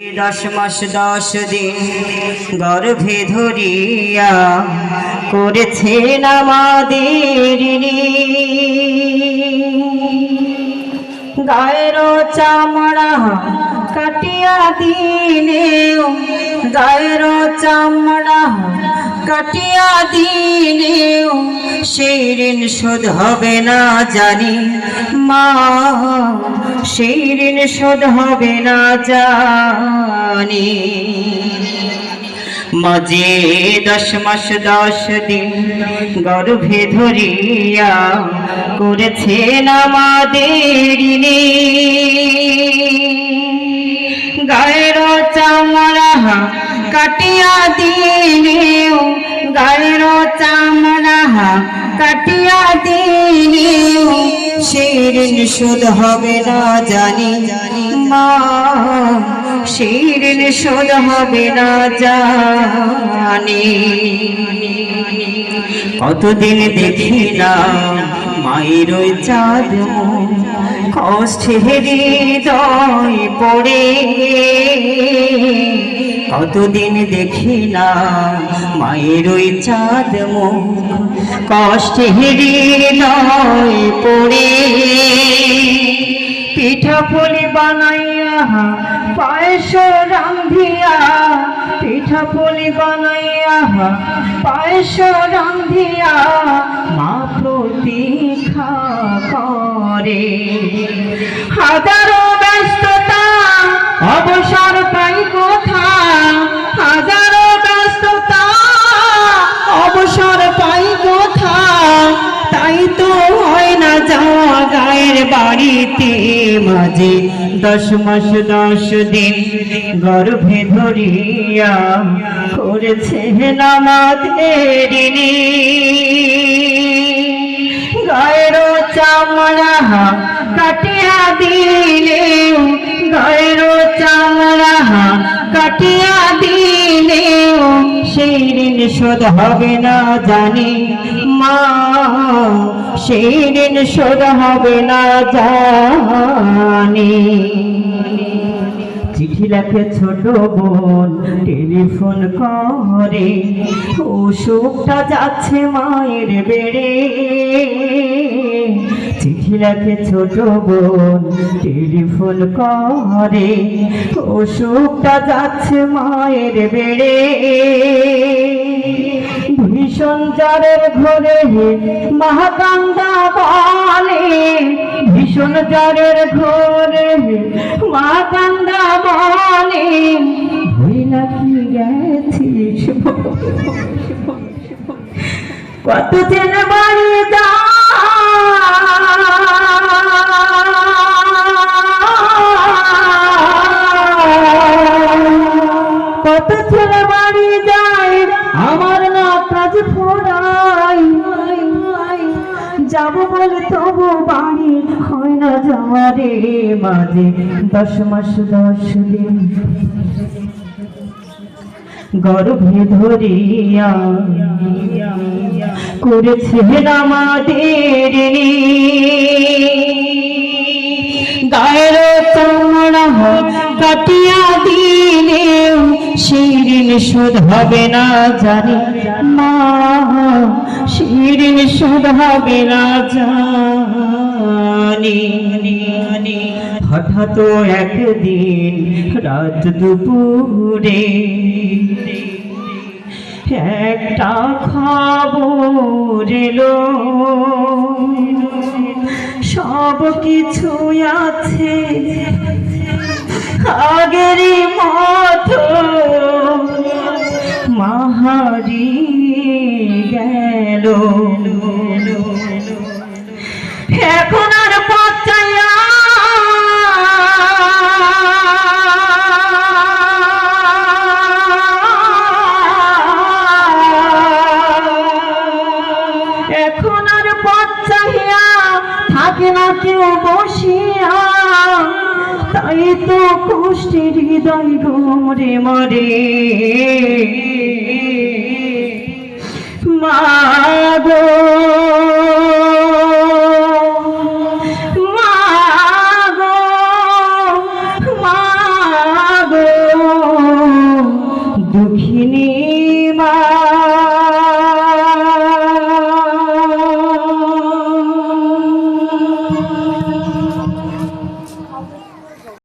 দশ মাস দশ দিন গর্ভে ধরিয়া করেছেন আমাদের গায়ের চামড়া কাটিয়া দিলে গায়ের চামড়া কাটিয়া দিলে সেই ঋণ শোধ হবে না জানি মা সেই ঋণ শোধ হবে না জানি মাঝে দশ মাস, দশ দিন গর্ভে ধরিয়া করেছেন আমাদের। গায়ের চামড়া কাটিয়া দিলে কাটিয়া দিলে, শিরিন শোধ হবে না জানি। মা, শিরিন শোধ হবে না জানি। কতদিন দেখি না মায়ের চাঁদ, কষ্টে পড়ে। কতদিন দেখি না মায়ের ওই চাঁদ, কষ্টে হৃদয় পড়ে। পিঠা পুলি বানাইয়া পায়েস রান্ধিয়া পিঠা পুলি বানাইয়া পায়েস রান্ধিয়া মা প্রতীক্ষা করে। হাজারো ব্যস্ততা, অবসর পাই কোথা? হাজারো ব্যস্ততা, অবসর পাই কোথা? তাই তো হয় না যাওয়া গায়ের বাড়িতে মাঝে। দশ মাস, দশ দিন গর্ভে ধরিয়া করেছে আমাদের ঋণী। গায়ের চামড়া কাটিয়া দিলে গায়ের চামড়া কাটিয়া দিলে সেই ঋণ শোধ হবে না জানি মা, সেই ঋণ শোধ হবে না জানি। চিঠি লেখে ছোট বোন, টেলিফোন করে, অসুখটা যাচ্ছে মায়ের বেড়ে। লেখে ছোট বোন, টেলিফোন করে। অসুখটা যাচ্ছে মায়ের বেড়ে। ভীষণ জ্বরের ঘরে মহাকান্দা বলে। ভীষণ জ্বরের ঘরে মহাকান্দা বলে। ভইলা কি গেছিস? কত যেন বাড়ি কত আমার না কাজ ফোরাই যাব বলে তবু বাড়ি হয় না যাওয়ারে মাঝে। দশ মাস, দশ দিন। গর্ভে ধরিয়া করেছেন আমাদের। গায়ের চামড়া কাটিয়া দিলে ঋণ হবে না জানি। মা সেই ঋণ হবে না জানি। হঠাৎ একদিন রাত দুপুরে একটা খবর এলো। সব কিছু আছে। আগেরই থাকে না কেউ বসিয়া তাই তো কষ্টের হৃদয় গোমরে মরে।